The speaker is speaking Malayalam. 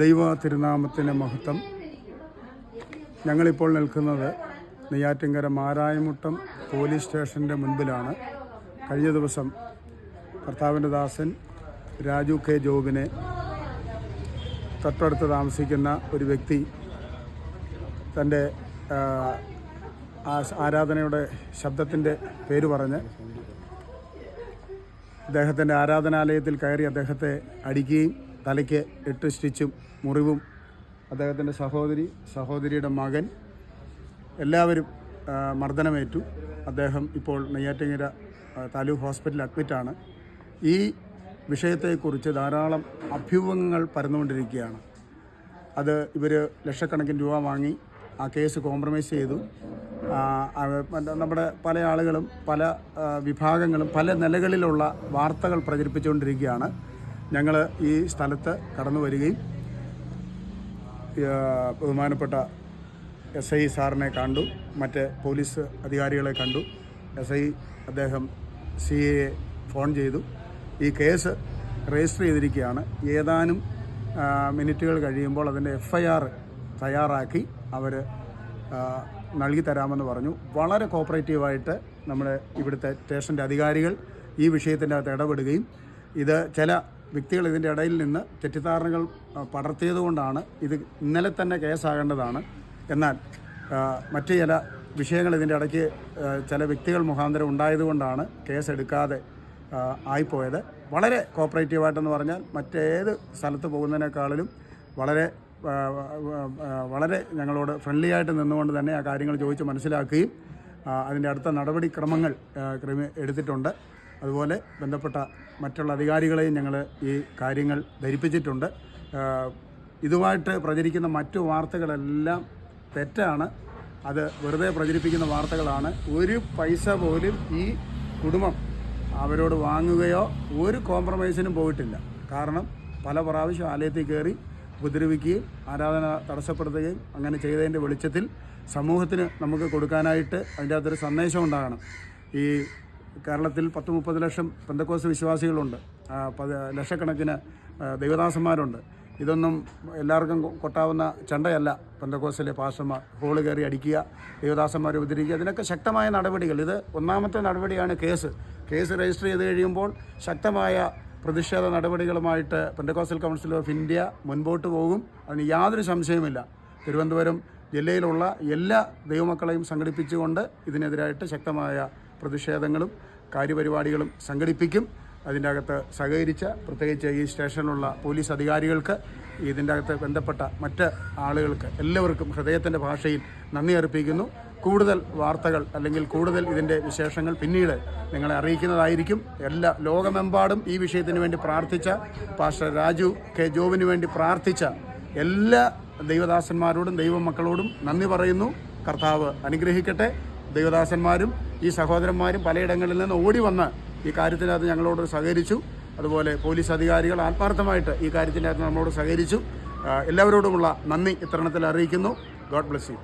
ദൈവ തിരുനാമത്തിന്റെ മഹത്വം. ഞങ്ങളിപ്പോൾ നിൽക്കുന്നത് നെയ്യാറ്റിങ്കര മാരായമുട്ടം പോലീസ് സ്റ്റേഷന്റെ മുൻപിലാണ്. കഴിഞ്ഞ ദിവസം കർത്താവിന്റെ ദാസൻ രാജു കെ ജോബിനെ തൊട്ടടുത്ത് താമസിക്കുന്ന ഒരു വ്യക്തി തന്റെ ആരാധനയുടെ ശബ്ദത്തിന്റെ പേര് പറഞ്ഞ് അദ്ദേഹത്തിന്റെ ആരാധനാലയത്തിൽ കയറി അദ്ദേഹത്തെ അടിക്കുകയും തലയ്ക്ക് എട്ട് സ്റ്റിച്ചും മുറിവും അദ്ദേഹത്തിന്റെ സഹോദരി സഹോദരിയുടെ മകൻ എല്ലാവരും മർദ്ദനമേറ്റു. അദ്ദേഹം ഇപ്പോൾ നെയ്യാറ്റിങ്ങര താലൂക്ക് ഹോസ്പിറ്റലിൽ അഡ്മിറ്റാണ് ഈ വിഷയത്തെക്കുറിച്ച് ധാരാളം അഭ്യൂഹങ്ങൾ പരന്നുകൊണ്ടിരിക്കുകയാണ്. അത് ഇവർ ലക്ഷക്കണക്കിന് രൂപ വാങ്ങി ആ കേസ് കോംപ്രമൈസ് ചെയ്തു. നമ്മുടെ പല ആളുകളും പല വിഭാഗങ്ങളും പല നിലകളിലുള്ള വാർത്തകൾ പ്രചരിപ്പിച്ചുകൊണ്ടിരിക്കുകയാണ്. ഞങ്ങൾ ഈ സ്ഥലത്ത് കടന്നു വരികയും ബഹുമാനപ്പെട്ട എസ് ഐ സാറിനെ കണ്ടു മറ്റ് പോലീസ് അധികാരികളെ കണ്ടു. എസ് ഐ അദ്ദേഹം സി എ ഫോൺ ചെയ്തു. ഈ കേസ് രജിസ്റ്റർ ചെയ്തിരിക്കുകയാണ്. ഏതാനും മിനിറ്റുകൾ കഴിയുമ്പോൾ അതിന്റെ എഫ് ഐ ആർ തയ്യാറാക്കി അവർ നൽകി തരാമെന്ന് പറഞ്ഞു. വളരെ കോപ്പറേറ്റീവായിട്ട് നമ്മുടെ ഇവിടുത്തെ സ്റ്റേഷന്റെ അധികാരികൾ ഈ വിഷയത്തിന്റെ അകത്ത് ഇടപെടുകയും ഇത് ചില വ്യക്തികൾ ഇതിന്റെ ഇടയിൽ നിന്ന് തെറ്റിദ്ധാരണകൾ പടർത്തിയതുകൊണ്ടാണ് ഇത് ഇന്നലെ തന്നെ കേസാകേണ്ടതാണ്. എന്നാൽ മറ്റു ചില വിഷയങ്ങൾ ഇതിന്റെ ഇടയ്ക്ക് ചില വ്യക്തികൾ മുഖാന്തരം ഉണ്ടായതുകൊണ്ടാണ് കേസെടുക്കാതെ ആയിപ്പോയത്. വളരെ കോപ്പറേറ്റീവായിട്ടെന്ന് പറഞ്ഞാൽ മറ്റേത് സ്ഥലത്ത് പോകുന്നതിനേക്കാളിലും വളരെ വളരെ ഞങ്ങളോട് ഫ്രണ്ട്ലി ആയിട്ട് നിന്നുകൊണ്ട് തന്നെ ആ കാര്യങ്ങൾ ചോദിച്ച് മനസ്സിലാക്കുകയും അതിന്റെ അടുത്ത നടപടിക്രമങ്ങൾ എടുത്തിട്ടുണ്ട്. അതുപോലെ ബന്ധപ്പെട്ട മറ്റുള്ള അധികാരികളെയും ഞങ്ങൾ ഈ കാര്യങ്ങൾ ധരിപ്പിച്ചിട്ടുണ്ട്. ഇതുമായിട്ട് പ്രചരിക്കുന്ന മറ്റു വാർത്തകളെല്ലാം തെറ്റാണ്. അത് വെറുതെ പ്രചരിപ്പിക്കുന്ന വാർത്തകളാണ്. ഒരു പൈസ പോലും ഈ കുടുംബം അവരോട് വാങ്ങുകയോ ഒരു കോംപ്രമൈസിനും പോയിട്ടില്ല. കാരണം പല പ്രാവശ്യം ആലയത്തിൽ കയറി ഉപദ്രവിക്കുകയും ആരാധന തടസ്സപ്പെടുത്തുകയും അങ്ങനെ ചെയ്തതിന്റെ വെളിച്ചത്തിൽ സമൂഹത്തിന് നമുക്ക് കൊടുക്കാനായിട്ട് അതിന്റെ അകത്തൊരു സന്ദേശം ഉണ്ടാകണം. ഈ കേരളത്തിൽ പത്ത് മുപ്പത് ലക്ഷം പെന്തക്കോസ് വിശ്വാസികളുണ്ട്. ലക്ഷക്കണക്കിന് ദൈവദാസന്മാരുണ്ട്. ഇതൊന്നും എല്ലാവർക്കും കൊട്ടാവുന്ന ചണ്ടയല്ല പെന്തക്കോസിലെ പാസ്റ്റർമാർ. ഹോൾ കയറി അടിക്കുക ദൈവദാസന്മാരെ ഉപദ്രവിക്കുക. ഇതിനൊക്കെ ശക്തമായ നടപടികൾ. ഇത് ഒന്നാമത്തെ നടപടിയാണ് കേസ്. കേസ് രജിസ്റ്റർ ചെയ്ത് കഴിയുമ്പോൾ ശക്തമായ പ്രതിഷേധ നടപടികളുമായിട്ട് പെന്തക്കോസൽ കൗൺസിൽ ഓഫ് ഇന്ത്യ മുൻപോട്ട് പോകും. അതിന് യാതൊരു സംശയവുമില്ല. തിരുവനന്തപുരം ജില്ലയിലുള്ള എല്ലാ ദൈവമക്കളെയും സംഘടിപ്പിച്ചുകൊണ്ട് ഇതിനെതിരായിട്ട് ശക്തമായ പ്രതിഷേധങ്ങളും കാര്യപരിപാടികളും സംഘടിപ്പിക്കും. അതിന്റെ അകത്ത് സഹകരിച്ച പ്രത്യേകിച്ച് ഈ സ്റ്റേഷനിലുള്ള പോലീസ് അധികാരികൾക്ക് ഇതിന്റെ അകത്ത് ബന്ധപ്പെട്ട മറ്റ് ആളുകൾക്ക് എല്ലാവർക്കും ഹൃദയത്തിന്റെ ഭാഷയിൽ നന്ദി അർപ്പിക്കുന്നു. കൂടുതൽ വാർത്തകൾ അല്ലെങ്കിൽ കൂടുതൽ ഇതിന്റെ വിശേഷങ്ങൾ പിന്നീട് നിങ്ങളെ അറിയിക്കുന്നതായിരിക്കും. എല്ലാ ലോകമെമ്പാടും ഈ വിഷയത്തിന് വേണ്ടി പ്രാർത്ഥിച്ച പാസ്റ്റർ രാജു കെ ജോബിന് വേണ്ടി പ്രാർത്ഥിച്ച എല്ലാ ദൈവദാസന്മാരോടും ദൈവമക്കളോടും നന്ദി പറയുന്നു. കർത്താവ് അനുഗ്രഹിക്കട്ടെ. ദൈവദാസന്മാരും ഈ സഹോദരന്മാരും പലയിടങ്ങളിൽ നിന്ന് ഓടി വന്ന് ഈ കാര്യത്തിനകത്ത് ഞങ്ങളോട് സഹകരിച്ചു. അതുപോലെ പോലീസ് അധികാരികൾ ആത്മാർത്ഥമായിട്ട് ഈ കാര്യത്തിനകത്ത് നമ്മളോട് സഹകരിച്ചു. എല്ലാവരോടുമുള്ള നന്ദി ഇത്തരണത്തിൽ അറിയിക്കുന്നു. God bless you.